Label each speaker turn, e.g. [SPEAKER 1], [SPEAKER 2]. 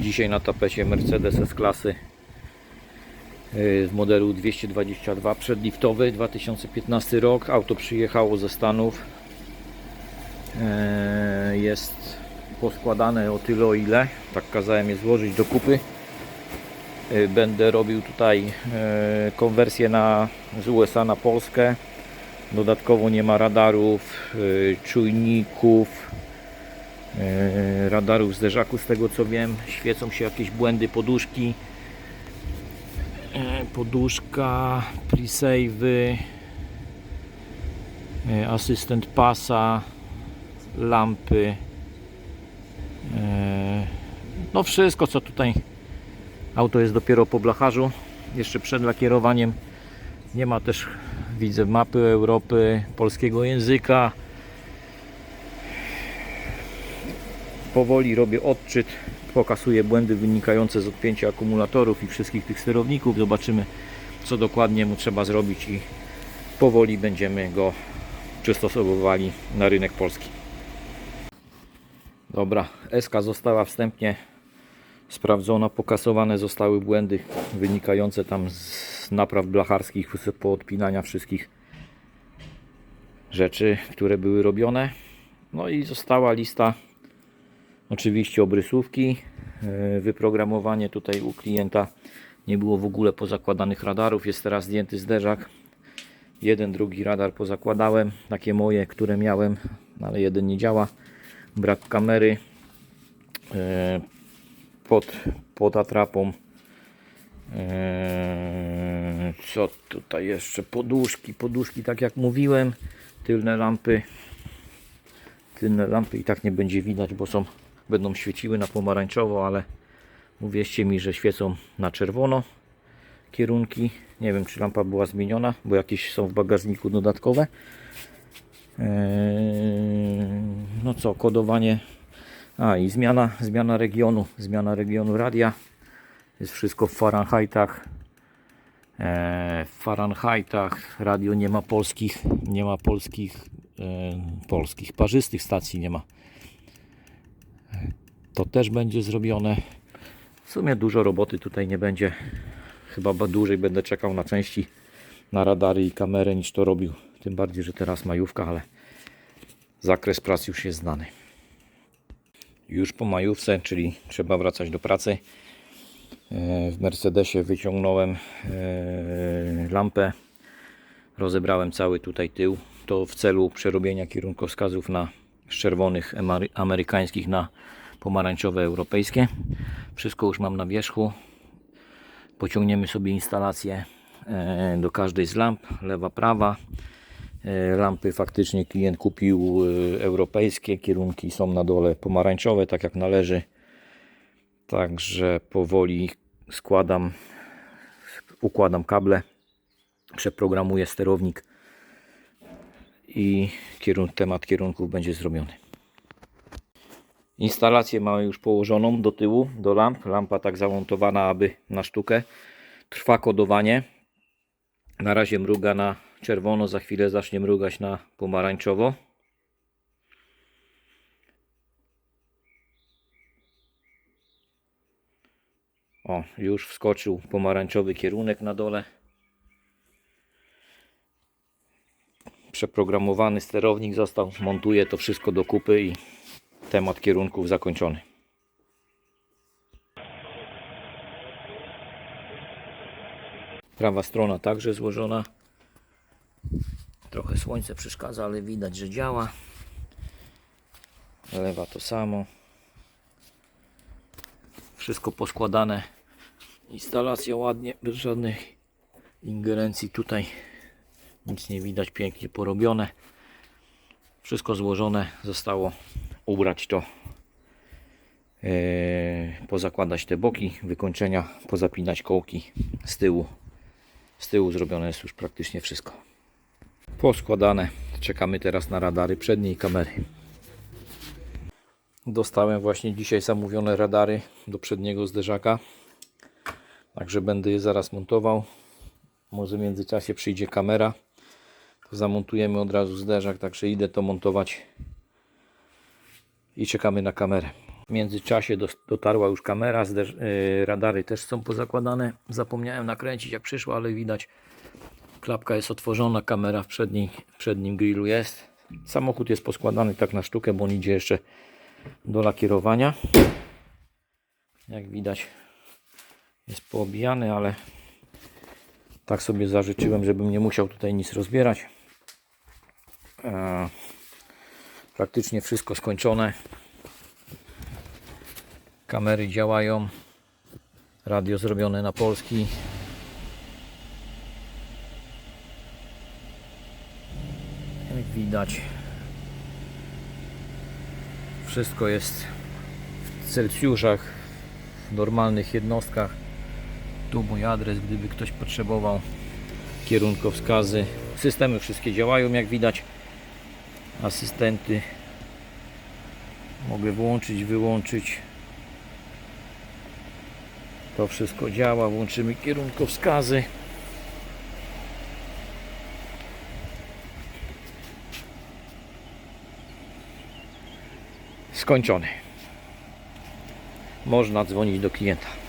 [SPEAKER 1] Dzisiaj na tapecie Mercedes S-klasy yy, z modelu 222 przedliftowy 2015 rok. Auto przyjechało ze Stanów. Yy, Jest poskładane o tyle o ile. Tak kazałem je złożyć do kupy. Yy, Będę robił tutaj yy, konwersję na, z USA na Polskę. Dodatkowo nie ma radarów, czujników, radarów zderzaku z tego co wiem. Świecą się jakieś błędy poduszki. Yy, Poduszka, presave'y, yy, asystent pasa, lampy. No wszystko co tutaj. Auto jest dopiero po blacharzu, jeszcze przed lakierowaniem. Nie ma też, widzę, mapy Europy, polskiego języka. Powoli robię odczyt, pokasuję błędy wynikające z odpięcia akumulatorów i wszystkich tych sterowników. Zobaczymy, co dokładnie mu trzeba zrobić i powoli będziemy go przystosowywali na rynek polski. Dobra, SK została wstępnie sprawdzona, pokasowane zostały błędy wynikające tam z napraw blacharskich, z poodpinania wszystkich rzeczy, które były robione. No i została lista oczywiście obrysówki, e, wyprogramowanie tutaj u klienta nie było w ogóle pozakładanych radarów, jest teraz zdjęty zderzak. Jeden, drugi radar pozakładałem, takie moje, które miałem, no ale jeden nie działa. Brak kamery, e, pod, pod atrapą. Eee, co tutaj jeszcze? Poduszki, poduszki, tak jak mówiłem. Tylne lampy. Tylne lampy i tak nie będzie widać, bo są, będą świeciły na pomarańczowo, ale uwierzcie mi, że świecą na czerwono kierunki. Nie wiem, czy lampa była zmieniona, bo jakieś są w bagażniku dodatkowe. Eee, no co, kodowanie a i zmiana, zmiana regionu, zmiana regionu radia. Jest wszystko w Fahrenheitach. E, w Fahrenheitach radio nie ma polskich, nie ma polskich, e, polskich, parzystych stacji nie ma. To też będzie zrobione. W sumie dużo roboty tutaj nie będzie. Chyba ba- dłużej będę czekał na części, na radary i kamerę niż to robił. Tym bardziej, że teraz majówka, ale zakres prac już jest znany już po majówce, czyli trzeba wracać do pracy. E, W Mercedesie wyciągnąłem e, lampę, rozebrałem cały tutaj tył. To w celu przerobienia kierunkowskazów na z czerwonych amerykańskich na pomarańczowe europejskie. Wszystko już mam na wierzchu. Pociągniemy sobie instalację e, do każdej z lamp, lewa, prawa. E, Lampy faktycznie klient kupił e, europejskie, kierunki są na dole pomarańczowe, tak jak należy. Także powoli składam, układam kable, przeprogramuję sterownik i kierun temat kierunków będzie zrobiony. Instalację mamy już położoną do tyłu, do lamp. Lampa tak zamontowana, aby na sztukę. Trwa kodowanie. Na razie mruga na czerwono, za chwilę zacznie mrugać na pomarańczowo. O, już wskoczył pomarańczowy kierunek na dole. Przeprogramowany sterownik został. Montuję to wszystko do kupy i temat kierunków zakończony. Prawa strona także złożona. Trochę słońce przeszkadza, ale widać, że działa. Lewa to samo. Wszystko poskładane. Instalacja ładnie, bez żadnych ingerencji tutaj. Nic nie widać, pięknie porobione. Wszystko złożone. Zostało ubrać to. Yy, pozakładać te boki, wykończenia, pozapinać kołki z tyłu. Z tyłu zrobione jest już praktycznie wszystko poskładane. Czekamy teraz na radary przedniej kamery. Dostałem właśnie dzisiaj zamówione radary do przedniego zderzaka. Także będę je zaraz montował. Może w międzyczasie przyjdzie kamera. To zamontujemy od razu zderzak, także idę to montować i czekamy na kamerę. W międzyczasie dotarła już kamera, yy, radary też są pozakładane. Zapomniałem nakręcić jak przyszło, ale widać klapka jest otworzona, kamera w, przednim grillu jest. Samochód jest poskładany tak na sztukę, bo on idzie jeszcze do lakierowania. Jak widać jest poobijany, ale tak sobie zażyczyłem, żebym nie musiał tutaj nic rozbierać. E, praktycznie wszystko skończone. Kamery działają. Radio zrobione na polski. Jak widać, wszystko jest w Celsjuszach, w normalnych jednostkach. Tu mój adres, gdyby ktoś potrzebował kierunkowskazy. Systemy wszystkie działają, jak widać. Asystenty mogę włączyć, wyłączyć. To wszystko działa. Włączymy kierunkowskazy. Skończony. Można dzwonić do klienta.